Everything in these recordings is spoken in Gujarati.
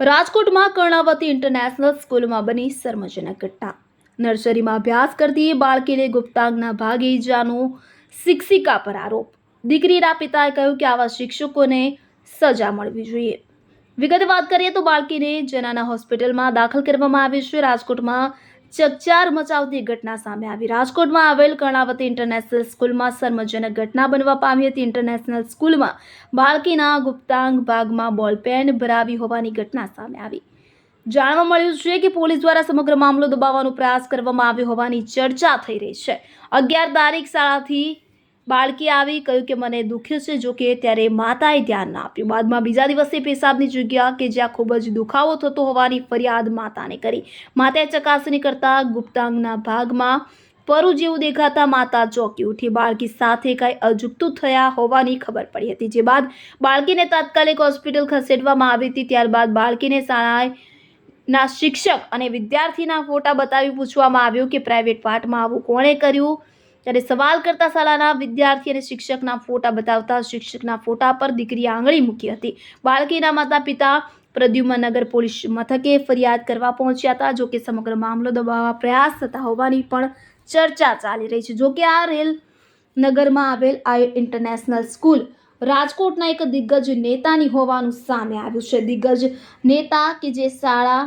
રાજકોટમાં કર્ણાવતી ઇન્ટરનેશનલ સ્કૂલમાં બની શર્મજનક ઘટના. નર્સરીમાં અભ્યાસ કરતી બાળકીને ગુપ્તાંગના ભાગે ઈજાનો શિક્ષિકા પર આરોપ. દીકરીના પિતાએ કહ્યું કે આવા શિક્ષકોને સજા મળવી જોઈએ. વિગતે વાત કરીએ તો બાળકીને જનાના હોસ્પિટલમાં દાખલ કરવામાં આવી છે. રાજકોટમાં ચકચાર મચાવતી ઘટના સામે આવી. રાજકોટમાં આવેલ કર્ણાવતી ઇન્ટરનેશનલ સ્કૂલમાં શર્મજનક ઘટના બનવા પામી હતી. ઇન્ટરનેશનલ સ્કૂલમાં બાળકીના ગુપ્તાંગ ભાગમાં બોલપેન ભરાવી હોવાની ઘટના સામે આવી. જાણવા મળ્યું છે કે પોલીસ દ્વારા સમગ્ર મામલો દબાવવાનો પ્રયાસ કરવામાં આવ્યો હોવાની ચર્ચા થઈ રહી છે. અગિયાર તારીખ શાળાથી બાળકી આવી કહ્યું કે મને દુખ્યું છે જો કે ત્યારે માતાએ ધ્યાન ના આપ્યું. બાદમાં બીજા દિવસે પેશાબની જગ્યા કે જ્યાં ખૂબ જ દુખાવો થતો હોવાની ફરિયાદ માતાને કરી. માતાએ ચકાસણી કરતા ગુપ્તાંગના ભાગમાં પરુ જેવું દેખાતા માતા ચોંકી ઉઠી. બાળકી સાથે કાંઈ અજુગતું થયા હોવાની ખબર પડી હતી. જે બાદ બાળકીને તાત્કાલિક હોસ્પિટલ ખસેડવામાં આવી હતી. ત્યારબાદ બાળકીને શાળાએ ના શિક્ષક અને વિદ્યાર્થીના ફોટા બતાવી પૂછવામાં આવ્યું કે પ્રાઇવેટ પાર્ટમાં આવું કોણે કર્યું? ત્યારે સવાલ કરતા શાળાના વિદ્યાર્થી અને શિક્ષકના ફોટા બતાવતા શિક્ષકના ફોટા પર દીકરીએ આંગળી મૂકી હતી. બાળકીના માતા પિતા પ્રદ્યુમનગર પોલીસ મથકે ફરિયાદ કરવા પહોંચ્યા હતા જોકે સમગ્ર મામલો દબાવવા પ્રયાસ થતા હોવાની પણ ચર્ચા ચાલી રહી છે. જોકે આ રેલ નગરમાં આવેલ આ ઇન્ટરનેશનલ સ્કૂલ રાજકોટના એક દિગ્ગજ નેતાની હોવાનું સામે આવ્યું છે. દિગ્ગજ નેતા કે જે શાળા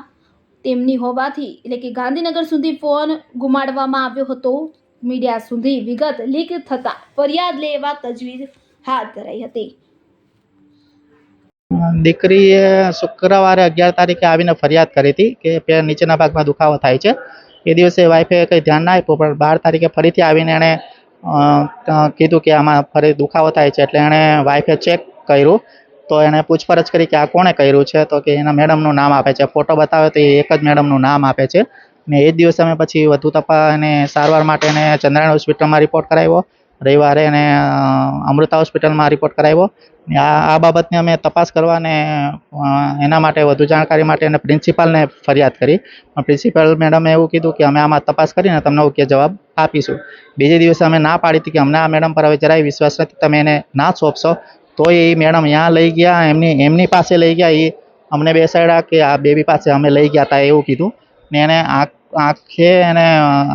તેમની હોવાથી, એટલે કે ગાંધીનગર સુધી ફોન ગુમાડવામાં આવ્યો હતો મીડિયા સુધી વિગત લીક થતાં ફરિયાદ લેવા તજવીજ હાથ ધરાઈ હતી. દીકરીએ શુક્રવારે અગિયાર તારીખે આવીને ફરિયાદ કરી હતી કે પેર નીચેના ભાગમાં દુખાવો થાય છે. એ દિવસે વાઈફે કંઈ ધ્યાન ના આપ્યું, પણ બાર તારીખે ફરીથી આવીને એણે કીધું કે આમાં ફરી દુખાવો થાય છે એટલે એણે વાઈફે ચેક કર્યું. તો એણે પૂછપરછ કરી કે આ કોણે કર્યું છે? તો કે એના મેડમનું નામ આપે છે. ફોટો બતાવે તો એ એક જ મેડમનું નામ આપે છે. ને એ જ દિવસે અમે પછી વધુ તપાસ અને સારવાર માટે એને ચંદ્રાયણ હોસ્પિટલમાં રિપોર્ટ કરાવ્યો. રવિવારે એને અમૃતા હોસ્પિટલમાં રિપોર્ટ કરાવ્યો. આ આ બાબતની અમે તપાસ કરવા અને એના માટે વધુ જાણકારી માટે એને પ્રિન્સિપાલને ફરિયાદ કરી. પ્રિન્સિપાલ મેડમે એવું કીધું કે અમે આમાં તપાસ કરીને તમને ઓકે જવાબ આપીશું. બીજે દિવસે અમે ના પાડી હતી કે અમને આ મેડમ પર હવે જરાય વિશ્વાસ નથી. તમે એને ના સોંપશો. તોય એ મેડમ ત્યાં લઈ ગયા, એમની એમની પાસે લઈ ગયા. એ અમને બેસાડ્યા કે આ બેબી પાસે અમે લઈ ગયા હતા એવું કીધું. ને એને આંખ આંખે એને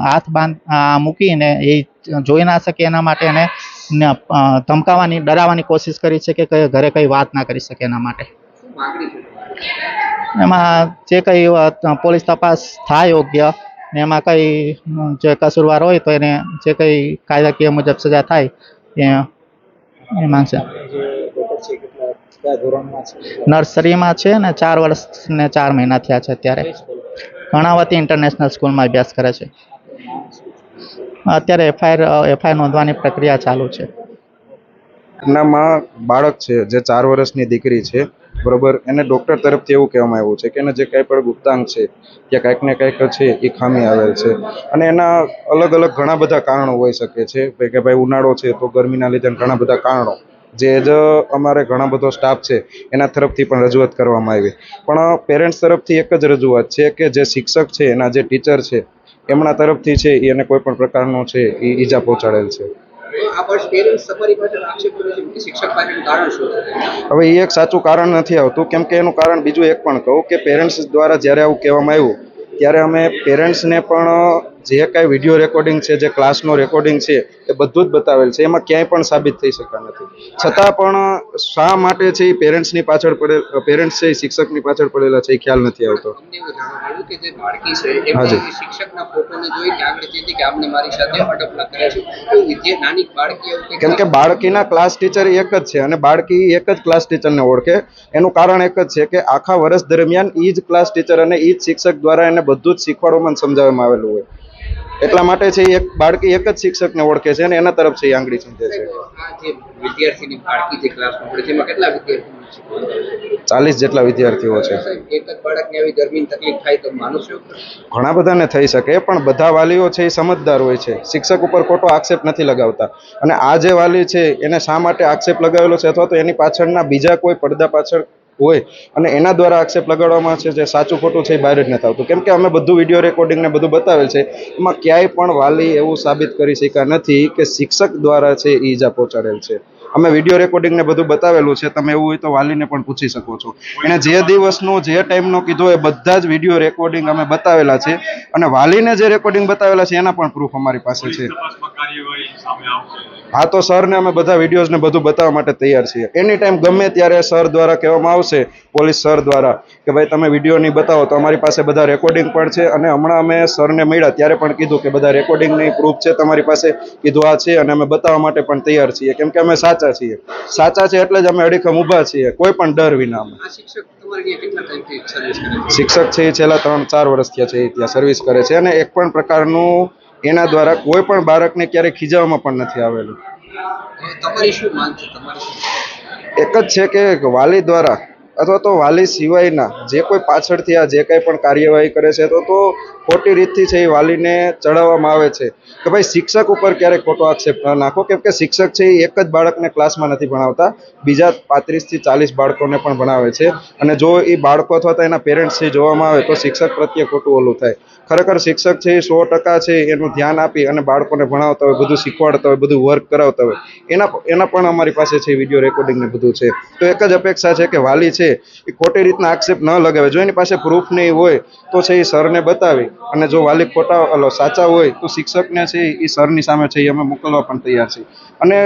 હાથ બાંધ આ મૂકીને એ જોઈ ના શકે એના માટે એને ધમકાવાની ડરાવવાની કોશિશ કરી છે કે ઘરે કંઈ વાત ના કરી શકે એના માટે એમાં જે કંઈ પોલીસ તપાસ થાય યોગ્ય ને એમાં કંઈ જે કસૂરવાર હોય તો એને જે કંઈ કાયદાકીય મુજબ સજા થાય એ એ માંગશે નર્સરીમાં છે ને ચાર વર્ષ ને ચાર મહિના થયા છે અત્યારે કર્ણાવતી ઇન્ટરનેશનલ સ્કૂલમાં અભ્યાસ કરે છે. અત્યારે એફઆઈઆર એફઆઈઆર નોંધવાની પ્રક્રિયા ચાલુ છે. એમનામાં બાળક છે, જે ચાર વર્ષની દીકરી છે, બરોબર, એને ડૉક્ટર તરફથી એવું કહેવામાં આવ્યું છે કે એને જે કાંઈ પણ ગુપ્તાંગ છે, કે કાંઈક ને કાંઈક છે, એ ખામી આવેલ છે. અને એના અલગ અલગ ઘણા બધા કારણો હોઈ શકે છે, કે ભાઈ ઉનાળો છે તો ગરમીના લીધે ઘણા બધા કારણો. જે જ અમારે ઘણા બધો સ્ટાફ છે એના તરફથી પણ રજૂઆત કરવામાં આવી. પણ પેરેન્ટ્સ તરફથી એક જ રજૂઆત છે કે જે શિક્ષક છે એના જે ટીચર છે એમના તરફથી છે એને કોઈ પણ પ્રકારનો છે એ ઈજા પહોંચાડેલ છે. હવે એ એક સાચું કારણ નથી આવતું કેમ કે એનું કારણ બીજું એક પણ કહું કે પેરેન્ટ્સ દ્વારા જ્યારે આવું કહેવામાં આવ્યું ત્યારે અમે પેરેન્ટ્સને પણ જે કાંઈ વીડિયો રેકોર્ડિંગ છે જે ક્લાસનો રેકોર્ડિંગ છે એ બધું જ બતાવેલ છે. એમાં ક્યાંય પણ સાબિત થઈ શકતા નથી. છતાં પણ શા માટે છે એ પેરેન્ટ્સની પાછળ પડેલ પેરેન્ટ્સ છે એ શિક્ષકની પાછળ પડેલા છે એ ખ્યાલ નથી આવતો. કેમ કે બાળકીના ક્લાસ ટીચર એક જ છે અને બાળકી એક જ ક્લાસ ટીચરને ઓળખે. એનું કારણ એક જ છે કે આખા વર્ષ દરમિયાન એ જ ક્લાસ ટીચર અને એ જ શિક્ષક દ્વારા એને બધું જ શીખવાડવામાં સમજાવવામાં આવેલું હોય. એટલા માટે છે એક બાળકી એક જ શિક્ષકને ઓળખે છે અને એના તરફ છે આંગળી ચીંધે છે. વિદ્યાર્થીની બાળકી જે ક્લાસમાં પડે છે એમાં કેટલા વિદ્યાર્થીઓ ચાલીસ જેટલા વિદ્યાર્થીઓ છે. એક જ બાળકને આવી ગરમીની તકલીફ થાય તો માનું છો ઘણા બધાને થઈ શકે પણ બધા વાલીઓ છે એ સમજદાર હોય છે. શિક્ષક ઉપર ખોટો આક્ષેપ નથી લગાવતા. અને આ જે વાલી છે એને શા માટે આક્ષેપ લગાવેલો છે અથવા તો એની પાછળના બીજા કોઈ પડદા પાછળ હોય અને એના દ્વારા આક્ષેપ લગાડવામાં છે જે સાચું ખોટું છે એ બહાર જ નથી આવતું કેમ કે અમે બધું વીડિયો રેકોર્ડિંગને બધું બતાવેલ છે, એમાં ક્યાંય પણ વાલી એવું સાબિત કરી શક્યા નથી કે શિક્ષક દ્વારા છે એ ઈજા પહોંચાડેલ છે. અમે વીડિયો રેકોર્ડિંગ ને બધું બતાવેલું છે. તમે એવું હોય તો વાલીને પણ પૂછી શકો છો. એને જે દિવસનો, જે ટાઈમનો કીધો એ બધા જ વીડિયો રેકોર્ડિંગ અમે બતાવેલા છે. અને વાલીને જે રેકોર્ડિંગ બતાવેલા છે, એના પણ પ્રૂફ અમારી પાસે છે. હા, તો સરને અમે બધા વિડીયોઝ ને બધું બતાવવા માટે તૈયાર છીએ. એની ટાઈમ ગમે ત્યારે સર દ્વારા કહેવામાં આવશે, પોલીસ સર દ્વારા, કે ભાઈ તમે વીડિયો નહીં બતાવો, તો અમારી પાસે બધા રેકોર્ડિંગ પણ છે. અને હમણાં અમે સરને મળ્યા, ત્યારે પણ કીધું કે બધા રેકોર્ડિંગની પ્રૂફ છે તમારી પાસે. કીધું આ છે, અને અમે બતાવવા માટે પણ તૈયાર છીએ. કેમ કે અમે સાચા છીએ. સાચા છે એટલે જ અમે અડીખમ ઊભા છીએ કોઈ પણ ડર વિના અમે શિક્ષક છે? એ છેલ્લા ત્રણ ચાર વર્ષ થયા છે એ ત્યાં સર્વિસ કરે છે. અને એક પણ પ્રકારનું એના દ્વારા કોઈ પણ બાળકને ક્યારેય ખીજાવામાં પણ નથી આવેલું. એક જ છે કે વાલી દ્વારા અથવા તો વાલી સિવાયના જે કોઈ પાછળથી આ જે કંઈ પણ કાર્યવાહી કરે છે, તો તો ખોટી રીતથી છે એ વાલીને ચડાવવામાં આવે છે. કે ભાઈ શિક્ષક ઉપર ક્યારેય ખોટો આક્ષેપ નાખો. કેમ કે શિક્ષક છે એ એક જ બાળકને ક્લાસમાં નથી ભણાવતા, બીજા પાંત્રીસથી ચાલીસ બાળકોને પણ ભણાવે છે. અને જો એ બાળકો અથવા તો એના પેરેન્ટ્સ છે જોવામાં આવે તો શિક્ષક પ્રત્યે ખોટું ઓલું થાય. ખરેખર શિક્ષક છે એ સો ટકા છે એનું ધ્યાન આપી અને બાળકોને ભણાવતા હોય, બધું શીખવાડતા હોય, બધું વર્ક કરાવતા હોય. એના એના પણ અમારી પાસે છે વીડિયો રેકોર્ડિંગ ને બધું છે. તો એક જ અપેક્ષા છે કે વાલી છે એ ખોટી રીતના આક્ષેપ ન લગાવે. જો એની પાસે પ્રૂફ નહીં હોય, તો છે એ સરને બતાવી. અને જો વાલી ખોટા સાચા હોય, તો શિક્ષકને છે એ સરની સામે છે અમે મોકલવા પણ તૈયાર છીએ. અને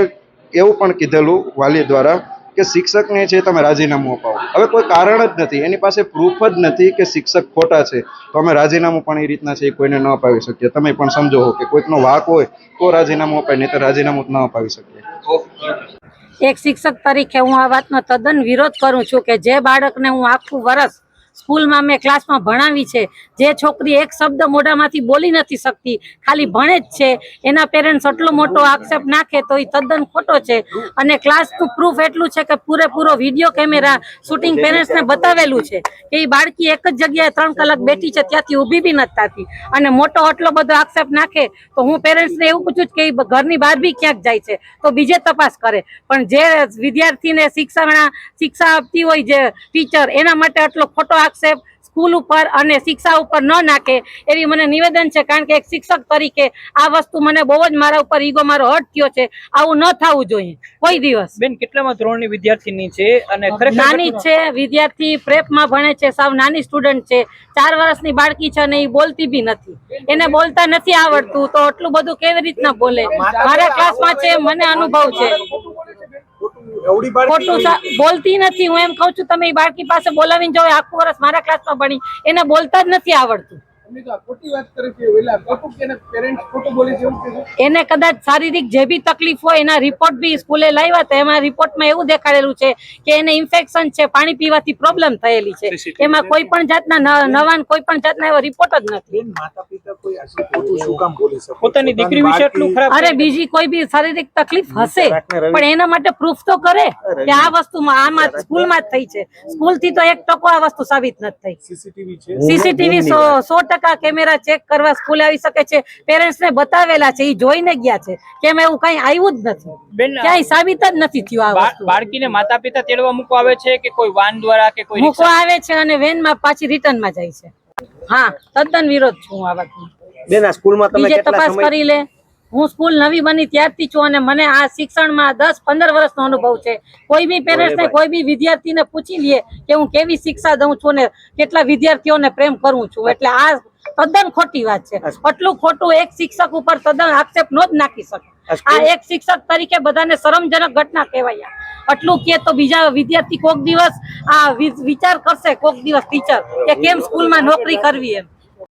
એવું પણ કીધેલું વાલી દ્વારા કે શિક્ષકને છે તમે રાજીનામું અપાવો. હવે કોઈ કારણ જ નથી. એની પાસે પ્રૂફ જ નથી કે શિક્ષક ખોટા છે. તો અમે રાજીનામું પણ એ રીતના છે એ કોઈને ન અપાવી શકીએ. તમે પણ સમજો કે કોઈકનો વાક હોય, તો રાજીનામું અપાય, નહીં તો રાજીનામું ન અપાવી શકીએ. એક શિક્ષક તરીકે હું આ વાતનો તદ્દન વિરોધ કરું છું કે જે બાળકને હું આખું વરસ સ્કૂલમાં મેં ક્લાસમાં ભણાવી છે. જે છોકરી એક શબ્દ મોઢામાંથી બોલી નથી શકતી, ખાલી ભણે જ છે. એના પેરેન્ટ્સ આટલો મોટો આક્ષેપ નાખે તો એ તદ્દન ખોટો છે. અને ક્લાસનું પ્રૂફ એટલું છે કે પૂરેપૂરો વીડિયો કેમેરા શૂટિંગ પેરેન્ટ્સને બતાવેલું છે કે એ બાળકી એક જ જગ્યાએ ત્રણ કલાક બેઠી છે, ત્યાંથી ઊભી બી નથી થતી. અને મોટો આટલો બધો આક્ષેપ નાખે તો હું પેરેન્ટ્સને એવું પૂછું કે ઘરની બહાર બી ક્યાંક જાય છે? તો બીજે તપાસ કરે. પણ જે વિદ્યાર્થીને શિક્ષા શિક્ષા આપતી હોય જે ટીચર એના માટે આટલો ખોટો આક્ષેપ સ્કૂલ ઉપર અને શિક્ષા ઉપર ન નાખે એવી મને નિવેદન છે કારણ કે એક શિક્ષક તરીકે આ વસ્તુ મને બહુ જ મારા ઉપર ઈગો મારો હર્ટ થયો છે. આવું ન થવું જોઈએ. કોઈ દિવસ. બેન કેટલામાં ધોરણની વિદ્યાર્થીની છે અને નાની છે વિદ્યાર્થી પ્રેપમાં ભણે છે સાવ નાની સ્ટુડન્ટ છે. ચાર વર્ષની બાળકી છે અને એ બોલતી બી નથી. એને બોલતા નથી આવડતું તો આટલું બધું કેવી રીતના બોલે? મારા ક્લાસમાં છે મને અનુભવ છે. ખોટું બોલતી નથી. હું એમ કઉ છું તમે બાળકી પાસે બોલાવીને જાઓ આખું વર્ષ મારા ક્લાસમાં ભણી. એને બોલતા જ નથી આવડતું. એને કદાચ શારીરિક જે બી તકલીફ હોય એના રિપોર્ટ બી સ્કૂલે લાવ્યા હતા એમાં રિપોર્ટમાં એવું દેખાડેલું છે કે એને ઇન્ફેક્શન છે પાણી પીવાથી પ્રોબ્લેમ થયેલી છે. એમાં કોઈ પણ જાતના નવા કોઈ પણ જાતના એવો રિપોર્ટ જ નથી. પોતાની દીકરી વિશે એટલું ખરાબ અરે બીજી કોઈ બી શારીરિક તકલીફ હશે પણ એના માટે પ્રૂફ તો કરે કે આ વસ્તુમાં આમાં સ્કૂલમાં જ થઈ છે. સ્કૂલથી તો એક ટકો આ વસ્તુ સાબિત નથી થઈ. સીસીટીવી સો સો ટકા કેમેરા ચેક કરવા સ્કૂલ આવી શકે છે. પેરેન્ટ્સ ને બતાવેલા છે એ જોઈને ગયા છે. કેમ એવું કઈ આવ્યું જ નથી. ક્યાંય સાબિત જ નથી થયું આ બાળકીને માતા પિતા તેડવા મૂકવા આવે છે કે કોઈ વાન દ્વારા કે કોઈ મૂકવા આવે છે અને વેનમાં પાછી રિટર્નમાં જાય છે. હા તદ્દન વિરોધ છું આ વાતનો બેન આ સ્કૂલમાં તમે કેટલા તપાસ કરી લે. હું સ્કૂલ નવી બની ત્યારથી છું અને મને આ શિક્ષણમાં દસ પંદર વર્ષનો અનુભવ છે. કોઈ બી પેરેન્ટ્સને કોઈ બી વિદ્યાર્થીને પૂછી લઈએ કે હું કેવી શિક્ષા દઉં છું ને કેટલા વિદ્યાર્થીઓને પ્રેમ કરું છું. એટલે આ તદ્દન ખોટી વાત છે. આટલું ખોટું એક શિક્ષક ઉપર તદ્દન આક્ષેપ નો જ નાખી શકે. આ એક શિક્ષક તરીકે બધાને શરમજનક ઘટના કહેવાય. આટલું કે તો બીજા વિદ્યાર્થી કોક દિવસ આ વિચાર કરશે કોક દિવસ ટીચર કે કેમ સ્કૂલમાં નોકરી કરવી એમ.